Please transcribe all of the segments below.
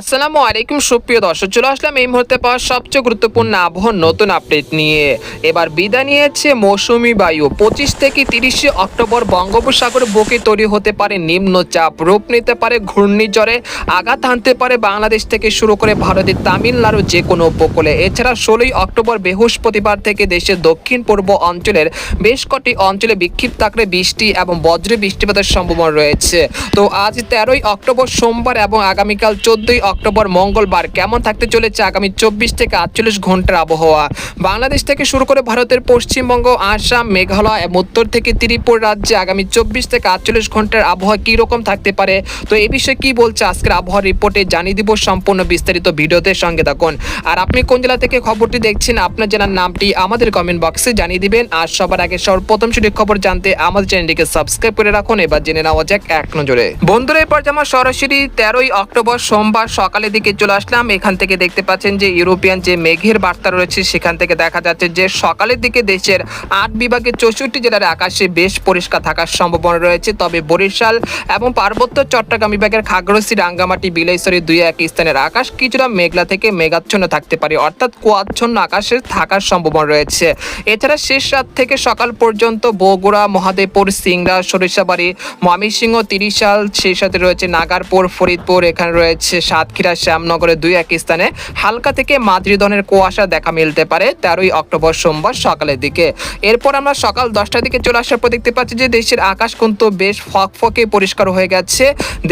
আসসালামু আলাইকুম, সুপ্রিয় দর্শক, চলে আসলাম এই মুহূর্তে পাওয়া সবচেয়ে গুরুত্বপূর্ণ আবহাওয়ার নতুন আপডেট নিয়ে। এবার বিদায় নিয়েছে মৌসুমি বায়ু। পঁচিশ থেকে তিরিশে অক্টোবর বঙ্গোপসাগর বুকে তৈরি হতে পারে নিম্নচাপ। রূপ নিতে পারে ঘূর্ণিঝড়ে, আঘাত হানতে পারে বাংলাদেশ থেকে শুরু করে ভারতের তামিলনাড়ু যে কোনো উপকূলে। এছাড়া ষোলোই অক্টোবর বৃহস্পতিবার থেকে দেশের দক্ষিণ পূর্ব অঞ্চলের বেশ কটি অঞ্চলে বিক্ষিপ্ত আকারে বৃষ্টি এবং বজ্র বৃষ্টিপাতের সম্ভাবনা রয়েছে। তো আজ তেরোই অক্টোবর সোমবার এবং আগামীকাল চোদ্দই অক্টোবর, মঙ্গলবার কেমন থাকতে চলেছে আগামী চব্বিশ থেকে আটচল্লিশ ঘণ্টার আবহাওয়া? বাংলাদেশ থেকে শুরু করে ভারতের পশ্চিমবঙ্গ, আসাম, মেঘালয় এবং উত্তর থেকে ত্রিপুর রাজ্যে আগামী চব্বিশ থেকে আটচল্লিশ ঘণ্টার আবহাওয়া কী রকম থাকতে পারে? তো এ বিষয়ে কি বলছে আজকের আবহাওয়া রিপোর্টে জানিয়ে দিব সম্পূর্ণ বিস্তারিত ভিডিওতে সঙ্গে থাকুন। আর আপনি কোন জেলা থেকে খবরটি দেখছেন, আপনার জেলার নামটি আমাদের কমেন্ট বক্সে জানিয়ে দিবেন। আর সবার আগে সর্বপ্রথম সঠিক খবর জানতে আমাদের চ্যানেলটিকে সাবস্ক্রাইব করে রাখুন। এবার জেনে নেওয়া যাক এক নজরে। বন্ধুরা, এরপর যেমন সরাসরি তেরোই অক্টোবর সোমবার সকালের দিকে চলে আসলাম। এখান থেকে দেখতে পাচ্ছেন যে ইউরোপিয়ান যে মেঘের বার্তা রয়েছে, সেখান থেকে দেখা যাচ্ছে যে সকালের দিকে দেশের আট বিভাগের চৌষট্টি জেলার আকাশে বেশ পরিষ্কার থাকার সম্ভাবনা রয়েছে। তবে বরিশাল এবং পার্বত্য চট্টগ্রাম বিভাগের খাগড়াছড়ি, রাঙ্গামাটি বিলাইছড়ি দুই এক স্থানের আকাশ কিছুটা মেঘলা থেকে মেঘাচ্ছন্ন থাকতে পারে। অর্থাৎ কুয়াচ্ছন্ন আকাশে থাকার সম্ভাবনা রয়েছে। এছাড়া শেষ রাত থেকে সকাল পর্যন্ত বগুড়া, মহাদেবপুর, সিংড়া, সরিষাবাড়ি, ময়মনসিংহ, তিরিশাল, সেই সাথে রয়েছে নাগারপুর, ফরিদপুর, এখানে রয়েছে সাতক্ষীরা শ্যামনগরে দুই এক স্থানে হালকা থেকে মাঝারি ধরনের কুয়াশা দেখা মিলতে পারে তেরোই অক্টোবর সোমবার সকালের দিকে। এরপর আমরা সকাল দশটার দিকে চলে আসার পর দেখতে পাচ্ছি যে দেশের আকাশ কিন্তু বেশ ফকফকে পরিষ্কার হয়ে গেছে।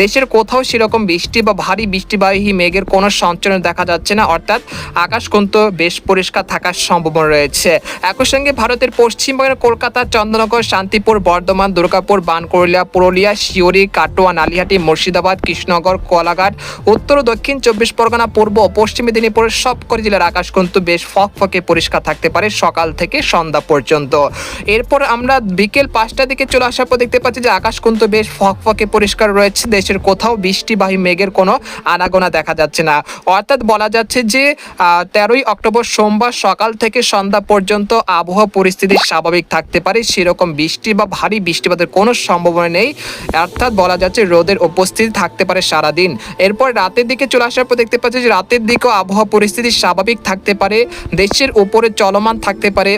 দেশের কোথাও সেরকম বৃষ্টি বা ভারী বৃষ্টিবাহী মেঘের কোনো সঞ্চালন দেখা যাচ্ছে না। অর্থাৎ আকাশ কিন্তু বেশ পরিষ্কার থাকার সম্ভাবনা রয়েছে। একই সঙ্গে ভারতের পশ্চিমবঙ্গের কলকাতা, চন্দ্রনগর, শান্তিপুর, বর্ধমান, দুর্গাপুর বানকরলিয়া পুরুলিয়া শিওরি কাটোয়া, নালিহাটি, মুর্শিদাবাদ, কৃষ্ণনগর, কোলাঘাট, উত্তর ও দক্ষিণ চব্বিশ পরগনা, পূর্ব পশ্চিম মেদিনীপুরের সবকটি জেলার আকাশ কিন্তু বেশ ফকফকে পরিষ্কার থাকতে পারে সকাল থেকে সন্ধ্যা পর্যন্ত। এরপর আমরা বিকেল পাঁচটার দিকে চলে আসার পর দেখতে পাচ্ছি যে আকাশ কিন্তু বেশ ফকফকে পরিষ্কার রয়েছে। দেশের কোথাও বৃষ্টিবাহী মেঘের কোনো আনাগোনা দেখা যাচ্ছে না। অর্থাৎ বলা যাচ্ছে যে তেরোই অক্টোবর সোমবার সকাল থেকে সন্ধ্যা পর্যন্ত আবহাওয়া পরিস্থিতি স্বাভাবিক থাকতে পারে। সেরকম বৃষ্টি বা ভারী বৃষ্টিপাতের কোনো সম্ভাবনা নেই। অর্থাৎ বলা যাচ্ছে রোদের উপস্থিতি থাকতে পারে সারাদিন। এরপর রাতের দিকে চলে আসার পর দেখতে পাচ্ছি যে রাতের দিকেও আবহাওয়া পরিস্থিতি স্বাভাবিক থাকতে পারে। দেশের উপরে চলমান থাকতে পারে।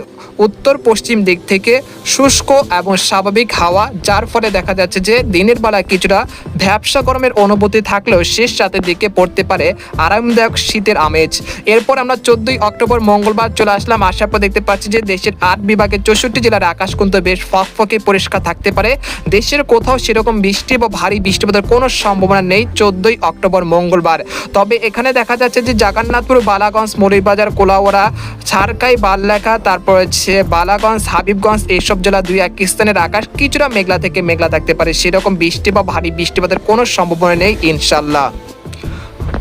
উত্তর, পশ্চিম দিক থেকে শুষ্ক এবং স্বাভাবিক হাওয়া, যার ফলে দেখা যাচ্ছে যে দিনের বেলা কিছুটা ভ্যাবসা গরমের অনুভূতি থাকলেও শেষ রাতের দিকে পড়তে পারে আরামদায়ক শীতের আমেজ। এরপর আমরা চোদ্দই অক্টোবর মঙ্গলবার চলে আসলাম। আসার পর দেখতে পাচ্ছি যে দেশের আট বিভাগের চৌষট্টি জেলার আকাশ কিন্তু বেশ ফকফকে পরিষ্কার থাকতে পারে। দেশের কোথাও সেরকম বৃষ্টি বা ভারী বৃষ্টিপাতের কোনো সম্ভাবনা নেই। চোদ্দই অক্টোবর মঙ্গলবার। তবে এখানে দেখা যাচ্ছে যে জাগান্নাথপুর, বালাগঞ্জ মরিবাজার কোলাওয়ারা ছাড়কাই, বাল্লেখা, তারপর হচ্ছে বালাগঞ্জ, হাবিবগঞ্জ এইসব জেলা দুই এক স্থানের আকাশ কিছুটা মেঘলা থেকে মেঘলা থাকতে পারে। সেরকম বৃষ্টি বা ভারী বৃষ্টিপাতের কোনো সম্ভাবনা নেই, ইনশাল্লাহ।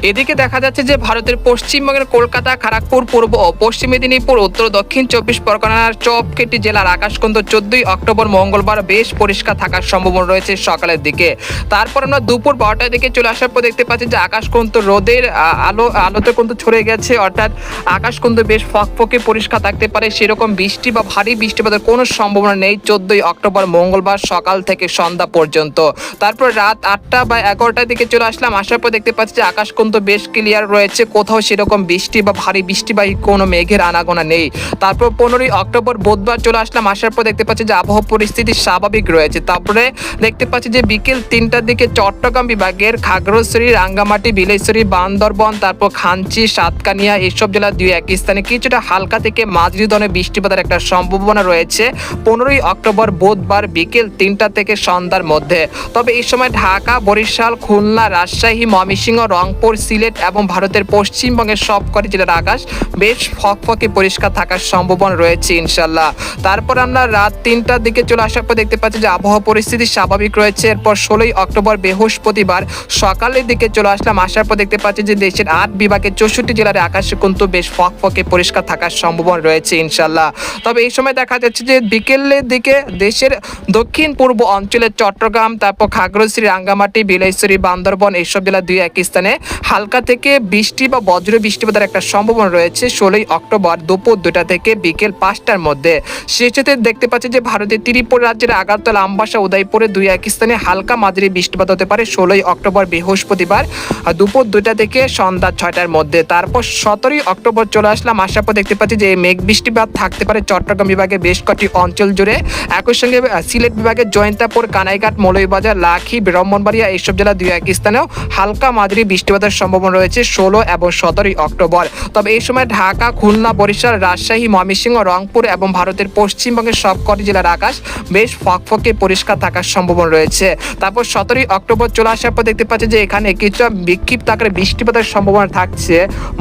এদিকে দেখা যাচ্ছে যে ভারতের পশ্চিমবঙ্গের কলকাতা খড়গপুর পূর্ব ও পশ্চিম মেদিনীপুর, উত্তর দক্ষিণ চব্বিশ পরগনার চপকেটি জেলার আকাশ কিন্তু চোদ্দই অক্টোবর মঙ্গলবার বেশ পরিষ্কার থাকার সম্ভাবনা রয়েছে সকালের দিকে। তারপর আমরা দুপুর বারোটার দিকে চলে আসার পর দেখতে পাচ্ছি যে আকাশ রোদের আলো, আলোতে কিন্তু ছড়ে গেছে। অর্থাৎ আকাশ কিন্তু বেশ ফকফকে পরিষ্কার থাকতে পারে। সেরকম বৃষ্টি বা ভারী বৃষ্টিপাতের কোনো সম্ভাবনা নেই চোদ্দই অক্টোবর মঙ্গলবার সকাল থেকে সন্ধ্যা পর্যন্ত। তারপর রাত আটটা বা এগারোটার দিকে চলে আসলাম। আসার পর দেখতে পাচ্ছি যে আকাশ কিন্তু বেশ ক্লিয়ার রয়েছে, কোথাও সেরকম বৃষ্টি বা ভারী বৃষ্টিবাহী কোনো মেঘের আনাগোনা নেই। তারপর পনেরোই অক্টোবর বুধবার চলে আসলাম, আসার পর দেখতে পাচ্ছি যে আবহাওয়া পরিস্থিতি স্বাভাবিক রয়েছে। তারপরে দেখতে পাচ্ছি যে বিকেল তিনটার দিকে চট্টগ্রাম বিভাগের খাগড়াছড়ি, রাঙ্গামাটি, বিলেশ্বরী, বান্দরবন, তারপর খাঞ্চি, সাতকানিয়া এসব জেলার দুই এক স্থানে কিছুটা হালকা থেকে মাঝারি ধরনের বৃষ্টিপাতের একটা সম্ভাবনা রয়েছে পনেরোই অক্টোবর বুধবার বিকেল তিনটা থেকে সন্ধ্যার মধ্যে। তবে এই সময় ঢাকা, বরিশাল, খুলনা, রাজশাহী, ময়মনসিংহ, রংপুর সিলেট এবং ভারতের পশ্চিমবঙ্গের সবকটি জেলার আকাশ বেশ ফকফকে পরিষ্কার থাকার সম্ভাবনা রয়েছে ইনশাল্লাহ তারপর আমরা রাত তিনটার দিকে চলে আসার পর দেখতে পাচ্ছি যে আবহাওয়া পরিস্থিতি স্বাভাবিক রয়েছে। এরপর ষোলোই অক্টোবর বৃহস্পতিবার সকালের দিকে চলে আসলাম। আসার পর দেখতে পাচ্ছি যে দেশের আট বিভাগের চৌষট্টি জেলার আকাশে কিন্তু বেশ ফকফকে পরিষ্কার থাকার সম্ভাবনা রয়েছে ইনশাল্লাহ তবে এই সময় দেখা যাচ্ছে যে বিকেলের দিকে দেশের দক্ষিণ পূর্ব অঞ্চলের চট্টগ্রাম, তারপর খাগড়াছড়ি, রাঙ্গামাটি, বিলাইছড়ি, বান্দরবন, এইসব জেলা দুই এক স্থানে হালকা থেকে বৃষ্টি বা বজ্র বৃষ্টিপাতের একটা সম্ভাবনা রয়েছে ষোলোই অক্টোবর দুপুর দুটা থেকে বিকেল পাঁচটার মধ্যে। সেক্ষেত্রে দেখতে পাচ্ছি যে ভারতের ত্রিপুরা রাজ্যের আগারতলা, আমবাসা, উদয়পুরে দুই এক স্থানে হালকা মাঝারি বৃষ্টিপাত হতে পারে ষোলোই অক্টোবর বৃহস্পতিবার দুপুর দুটা থেকে সন্ধ্যা ছয়টার মধ্যে। তারপর সতেরোই অক্টোবর চলে আসলাম আসার পর দেখতে পাচ্ছি যে মেঘ বৃষ্টিপাত থাকতে পারে চট্টগ্রাম বিভাগে বেশ কটি অঞ্চল জুড়ে। একই সঙ্গে সিলেট বিভাগের জয়ন্তাপুর, কানাইঘাট, মৌলভীবাজার, লাখি, ব্রাহ্মণবাড়িয়া এইসব জেলা দুই এক স্থানেও হালকা মাঝারি বৃষ্টিপাতের সম্ভাবনা রয়েছে ষোলো এবং সতেরোই অক্টোবর। তবে এই সময় ঢাকা, খুলনা, বরিশাল, রাজশাহী, ময়মনসিংহ, রংপুর এবং ভারতের পশ্চিমবঙ্গের সবকটি জেলার আকাশ বেশ ফকফকে পরিষ্কার থাকার সম্ভাবনা রয়েছে। তারপর সতেরোই অক্টোবর চলে আসার পর দেখতে পাচ্ছি যে এখানে কিছুটা বিক্ষিপ্ত আকারে বৃষ্টিপাতের সম্ভাবনা থাকছে।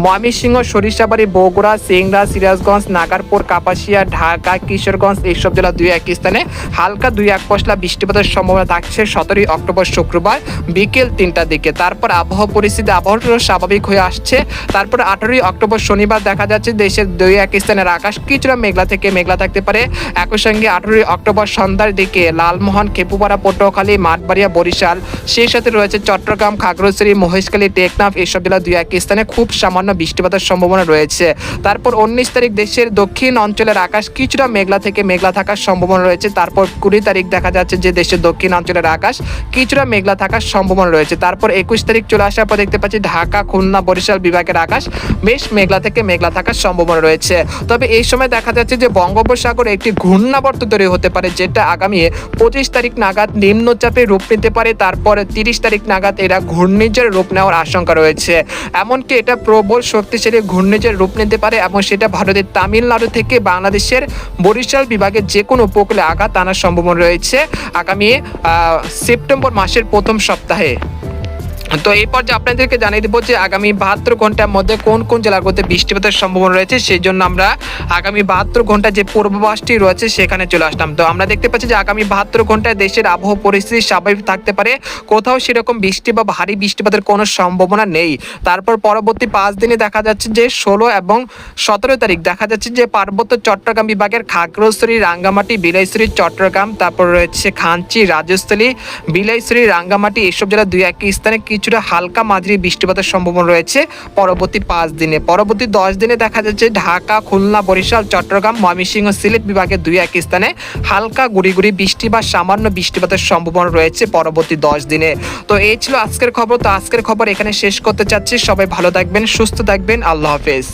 ময়মনসিংহ, সরিষাবাড়ি, বগুড়া, সিংড়া, সিরাজগঞ্জ, নাগারপুর, কাপাসিয়া, ঢাকা, কিশোরগঞ্জ এইসব জেলা দুই এক স্থানে হালকা দুই এক পশলা বৃষ্টিপাতের সম্ভাবনা থাকছে সতেরোই অক্টোবর শুক্রবার বিকেল তিনটার দিকে। তারপর আবহাওয়া পরিস্থিতি আবহাওয়া স্বাভাবিক হয়ে আসছে। তারপর আঠারোই অক্টোবর শনিবার দেখা যাচ্ছে দেশের দুই এক স্থানের আকাশ কিছুটা মেঘলা থেকে মেঘলা থাকতে পারে। একই সঙ্গে আঠারোই অক্টোবর সন্ধ্যার দিকে লালমোহন খেপুপাড়া পটুয়াখালী, মাঠবাড়িয়া, বরিশাল, সেই সাথে রয়েছে চট্টগ্রাম, খাগড়াছড়ি, মহেশখালী, টেকনাফ এইসব জেলা দুই এক স্থানে খুব সামান্য বৃষ্টিপাতের সম্ভাবনা রয়েছে। তারপর উনিশ তারিখ দেশের দক্ষিণ অঞ্চলের আকাশ কিছুটা মেঘলা থেকে মেঘলা থাকার সম্ভাবনা রয়েছে। তারপর কুড়ি তারিখ দেখা যাচ্ছে যে দেশের দক্ষিণ অঞ্চলের আকাশ কিছুটা মেঘলা থাকার সম্ভাবনা রয়েছে। তারপর একুশ তারিখ চলে আসার পর দেখতে পাচ্ছি ঢাকা, খুলনা, বরিশাল বিভাগের আকাশ বেশ মেঘলা থেকে মেঘলা থাকার সম্ভাবনা রয়েছে। তবে এই সময় দেখা যাচ্ছে যে বঙ্গোপসাগরে একটি ঘূর্ণাবর্ত তৈরি হতে পারে, যেটা আগামী পঁচিশ তারিখ নাগাদ নিম্নচাপে রূপ নিতে পারে। তারপরে তিরিশ তারিখ নাগাদ এরা ঘূর্ণিঝড় রূপ নেওয়ার আশঙ্কা রয়েছে। এমনকি এটা প্রবল শক্তিশালী ঘূর্ণিঝড় রূপ নিতে পারে এবং সেটা ভারতের তামিলনাড়ু থেকে বাংলাদেশের বরিশাল বিভাগের যে কোনো উপকূলে আঘাত আনার সম্ভাবনা রয়েছে। আগামী সেপ্টেম্বর মাসের প্রথম সপ্তাহে। তো এই পর্যায়ে আপনাদেরকে জানিয়ে দেবো যে আগামী বাহাত্তর ঘণ্টার মধ্যে কোন কোন জেলাগুলোতে বৃষ্টিপাতের সম্ভাবনা রয়েছে, সেই জন্য আমরা আগামী বাহাত্তর ঘণ্টা যে পূর্বাভাসটি রয়েছে, সেখানে চলে আসলাম। তো আমরা দেখতে পাচ্ছি যে আগামী বাহাত্তর ঘন্টায় দেশের আবহাওয়া পরিস্থিতি স্বাভাবিক থাকতে পারে। কোথাও সেরকম বৃষ্টি বা ভারী বৃষ্টিপাতের কোনো সম্ভাবনা নেই। তারপর পরবর্তী পাঁচ দিনে দেখা যাচ্ছে যে ষোলো এবং সতেরো তারিখ দেখা যাচ্ছে যে পার্বত্য চট্টগ্রাম বিভাগের খাগড়াছড়ি, রাঙ্গামাটি, বিলাইছড়ি, চট্টগ্রাম, তারপর রয়েছে খাঞ্চি রাজস্থলী বিলাইছড়ি, রাঙ্গামাটি এইসব জেলা দুই একই স্থানে কিছুটা হালকা মাঝারি বৃষ্টিপাতের সম্ভাবনা রয়েছে পরবর্তী পাঁচ দিনে। পরবর্তী দশ দিনে দেখা যাচ্ছে ঢাকা, খুলনা, বরিশাল, চট্টগ্রাম, ময়মনসিংহ, সিলেট বিভাগের দুই এক স্থানে হালকা গুড়ি গুড়ি বৃষ্টি বা সামান্য বৃষ্টিপাতের সম্ভাবনা রয়েছে পরবর্তী দশ দিনে। তো এই ছিল আজকের খবর। তো আজকের খবর এখানে শেষ করতে চাচ্ছি। সবাই ভালো থাকবেন, সুস্থ থাকবেন। আল্লাহ হাফেজ।